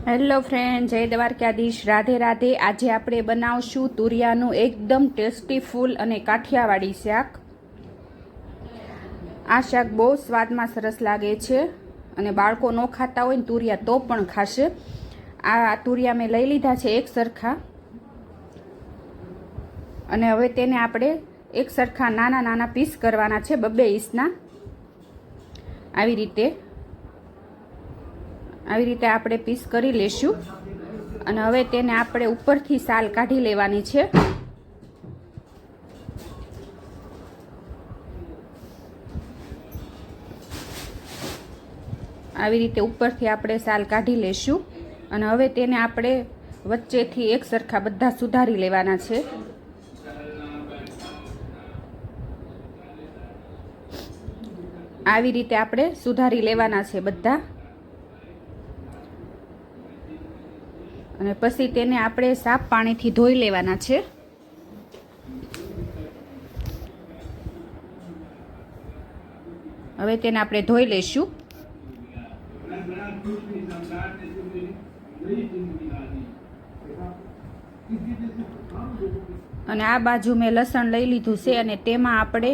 Hello friend, જય દ્વારકાધીશ. રાધે રાધે, આજે આપણે બનાવશું તુરિયાનું એકદમ ટેસ્ટી ફૂલ અને કાઠિયાવાડી શાક. આ શાક બહુ સ્વાદમાં સરસ લાગે છે અને બાળકો ન ખાતા હોય ને તુરિયા તો પણ ખાશે. આ તુરિયા મેં લઈ લીધા છે એક સરખા. અને હવે તેને આપણે એક સરખા નાના નાના પીસ કરવાના છે બબ્બે ઇસના આવી રીતે આવી રીતે આપણે પીસ કરી લેશું. અને હવે તેને આપણે ઉપરથી સાલ કાઢી લેવાની છે. આવી રીતે ઉપરથી આપણે સાલ કાઢી લેશું. અને હવે તેને આપણે વચ્ચેથી એક સરખા બધા સુધારી લેવાના છે. આવી રીતે આપણે સુધારી લેવાના છે બધા. અને પછી તેને આપણે સાફ પાણીથી ધોઈ લેવાના છે. હવે તેને આપણે ધોઈ લઈશું. અને આ બાજુ મેં લસણ લઈ લીધું છે અને તેમાં આપણે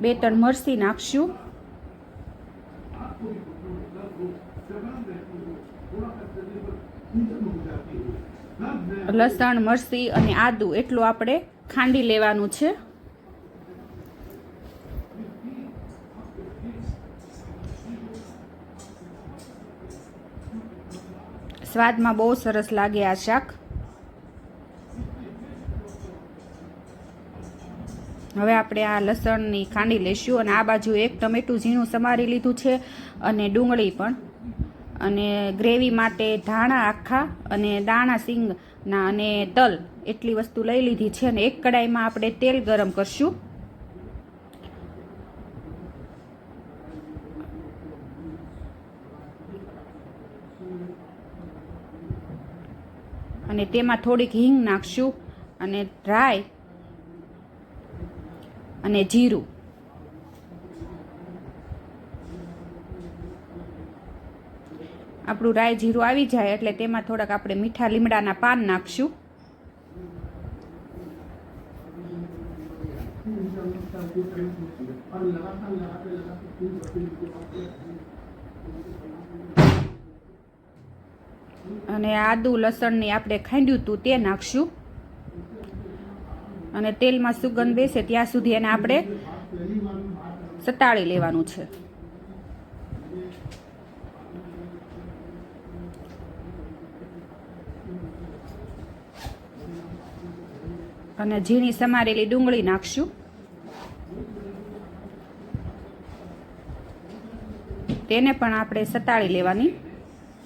બે ત્રણ મરસી નાખશું. લસણ, મરસી અને આદું એટલું આપણે ખાંડી લેવાનું છે. સ્વાદમાં બહુ સરસ લાગે આ શાક. હવે આપણે આ લસણની ખાંડી લઈશું અને આ બાજુ એક ટમેટું ઝીણું સમારી લીધું છે અને ડુંગળી પણ. અને ગ્રેવી માટે ધાણા આખા અને દાણા સિંગના અને તલ એટલી વસ્તુ લઈ લીધી છે અને એક કડાઈમાં આપણે તેલ ગરમ કરશું. અને તેમાં થોડીક હિંગ નાખશું અને ડ્રાય અને જીરું. આપણું રાય જીરું આવી જાય એટલે તેમાં થોડાક આપણે મીઠા લીમડાના પાન નાખશું. અને આદુ લસણની આપણે ખાંડ્યું હતું તે નાખશું. અને તેલમાં સુગંધ બેસે ત્યાં સુધી એને આપણે સતાળી લેવાનું છે. અને ઝીણી સમારેલી ડુંગળી નાખશું તેને પણ આપણે સતાળી લેવાની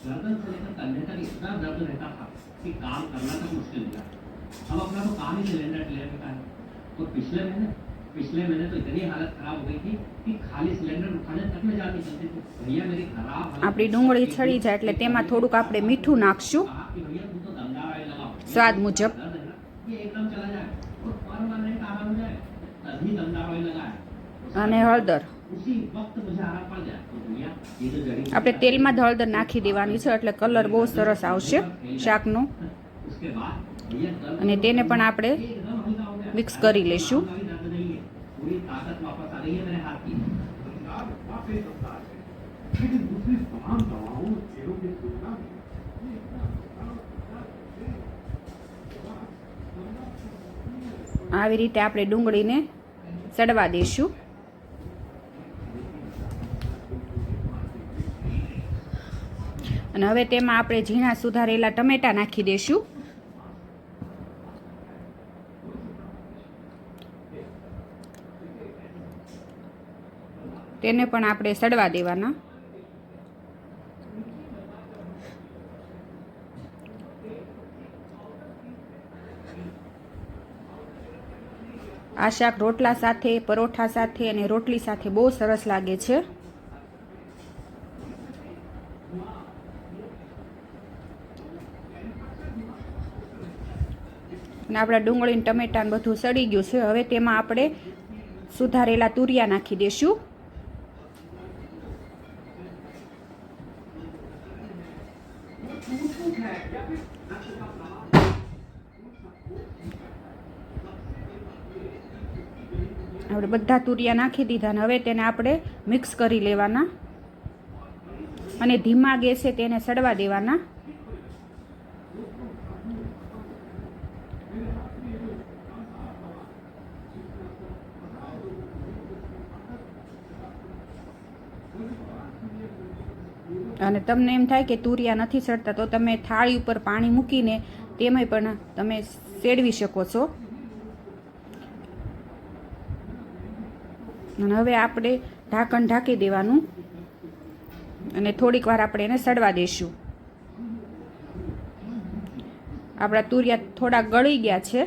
गर्दन से लेकर कंधे तक इतना दर्द रहता था कि काम करना तक मुश्किल था अब अपना तो काम ही सिलेंडर क्लियर का है और पिछले महीने पिछले महीने तो इतनी हालत खराब हो गई थी कि खाली सिलेंडर उठाने तक में जाती चलती थी भैया मेरी खराब हालत આપણી ડુંગળી છળી જાય એટલે તેમાં થોડુંક આપણે મીઠું નાખશું कहा कि भैया तुम तो दमदार आए लगाओ સ્વાદ મુજબ અને હળદર. આપણે તેલમાં જ હળદર નાખી દેવાની છે, એટલે કલર બહુ સરસ આવશે શાકનો. અને તેને પણ આપણે મિક્સ કરી લઈશું. આવી રીતે આપણે ડુંગળીને ચડવા દઈશું. અને હવે તેમાં આપણે ઝીણા સુધારેલા ટમેટા નાખી દઈશું તેને પણ આપણે સડવા દેવાના. આ શાક રોટલા સાથે, પરોઠા સાથે અને રોટલી સાથે બહુ સરસ લાગે છે. અને આપણા ડુંગળી ને ટમેટાને બધું સડી ગયું છે. હવે તેમાં આપણે સુધારેલા તુરિયા નાખી દઈશું આપણે બધા તુરિયા નાખી દીધા ને હવે તેને આપણે મિક્સ કરી લેવાના. અને ધીમા ગેસે તેને સડવા દેવાના. અને તમને એમ થાય કે તુરિયા નથી સડતા, તો તમે થાળી ઉપર પાણી મૂકીને તેમાંય પણ તમે સેડવી શકો છો. અને હવે આપણે ઢાંકણ ઢાંકી દેવાનું. અને થોડીક વાર આપણે એને સડવા દઈશું. આપણા તુરિયા થોડા ગળી ગયા છે.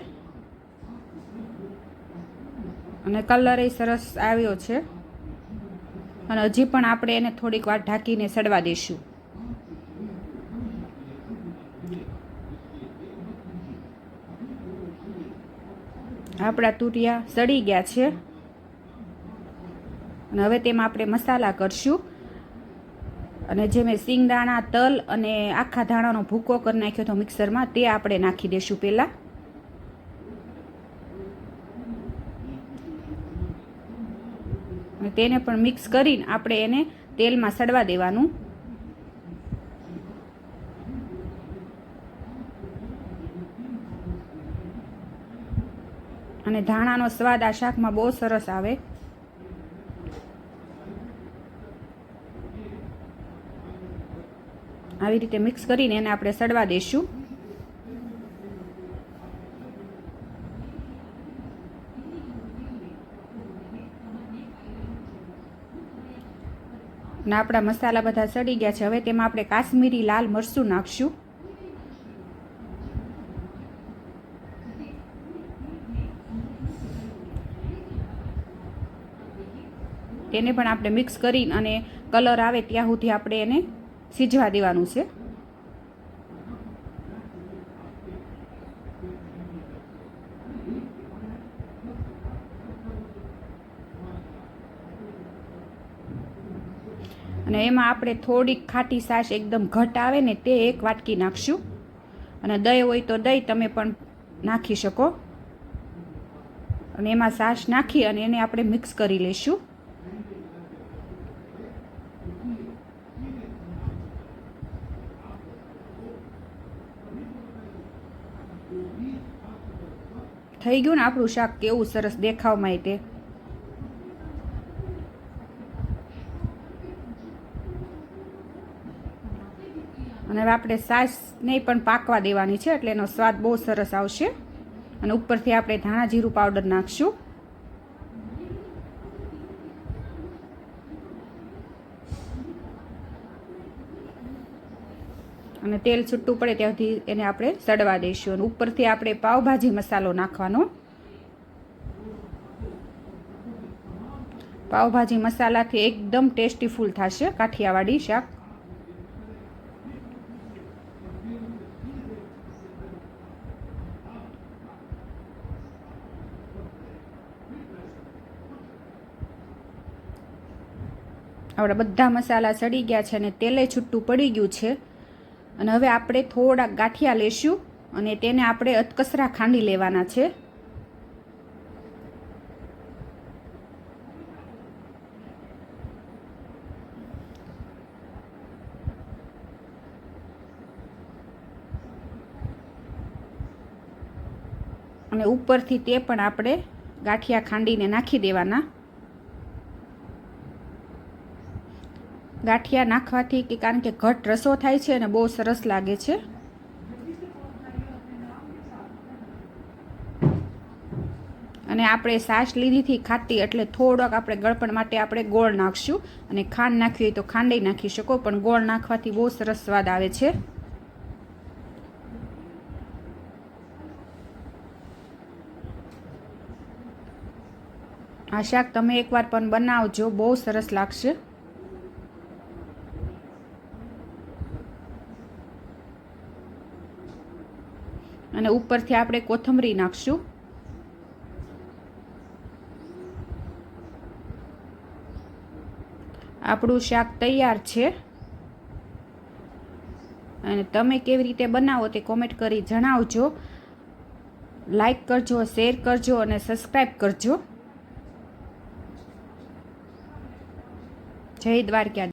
અને કલર એ સરસ આવ્યો છે. અને હજી પણ આપણે એને થોડીક વાર ઢાંકીને સડવા દઈશું. આપણા તૂટિયા સડી ગયા છે. અને હવે તેમાં આપણે મસાલા કરશું. અને જે મેં સિંગદાણા, તલ અને આખા ધાણાનો ભૂકો કરી નાખ્યો હતો મિક્સરમાં, તે આપણે નાખી દઈશું પહેલાં. અને તેને પણ મિક્સ કરીને આપણે એને તેલમાં સડવા દેવાનું. અને ધાણાનો સ્વાદ આ શાકમાં બહુ સરસ આવે. આવી રીતે મિક્સ કરીને એને આપણે સડવા દઈશું અને આપણા મસાલા બધા સડી ગયા છે. હવે તેમાં આપણે કાશ્મીરી લાલ મરચું નાખશું. તેને પણ આપણે મિક્સ કરી અને કલર આવે ત્યાં સુધી આપણે એને સીજવા દેવાનું છે. અને એમાં આપણે થોડીક ખાટી છાશ એકદમ ઘટ આવે ને તે એક વાટકી નાખશું. અને દહીં હોય તો દહીં તમે પણ નાખી શકો. અને એમાં છાશ નાખી અને એને આપણે મિક્સ કરી લઈશું. થઈ ગયું ને આપણું શાક કેવું સરસ દેખાવમાં તે. અને હવે આપણે સાસને પણ પાકવા દેવાની છે એટલે એનો સ્વાદ બહુ સરસ આવશે. અને ઉપરથી આપણે ધાણા જીરું પાવડર નાખશું. અને તેલ છૂટું પડે ત્યાંથી એને આપણે સડવા દઈશું. અને ઉપરથી આપણે પાવભાજી મસાલો નાખવાનો. પાવભાજી મસાલાથી એકદમ ટેસ્ટીફુલ થશે. કાઠિયાવાડી શાક. આપણા બધા મસાલા સડી ગયા છે અને તેલે છૂટું પડી ગયું છે. અને હવે આપણે થોડાક ગાંઠિયા લેશું અને તેને આપણે અતકસરા ખાંડી લેવાના છે. અને ઉપરથી તે પણ આપણે ગાંઠિયા ખાંડીને નાખી દેવાના. ગાંઠિયા નાખવાથી કે કારણ કે ઘટ રસો થાય છે અને બહુ સરસ લાગે છે. અને આપણે સાસ લીધીથી ખાતી એટલે થોડોક આપણે ગળપણ માટે આપણે ગોળ નાખશું. અને ખાંડ નાખવી હોય તો ખાંડી નાખી શકો, પણ ગોળ નાખવાથી બહુ સરસ સ્વાદ આવે છે. આ શાક તમે એકવાર પણ બનાવજો, બહુ સરસ લાગશે. અને ઉપરથી આપણે કોથમરી નાખશું. આપણું શાક તૈયાર છે. અને તમે કેવી રીતે બનાવો તે કોમેન્ટ કરી જણાવજો. લાઈક કરજો શેર કરજો અને સબસ્ક્રાઈબ કરજો. જય દ્વારકા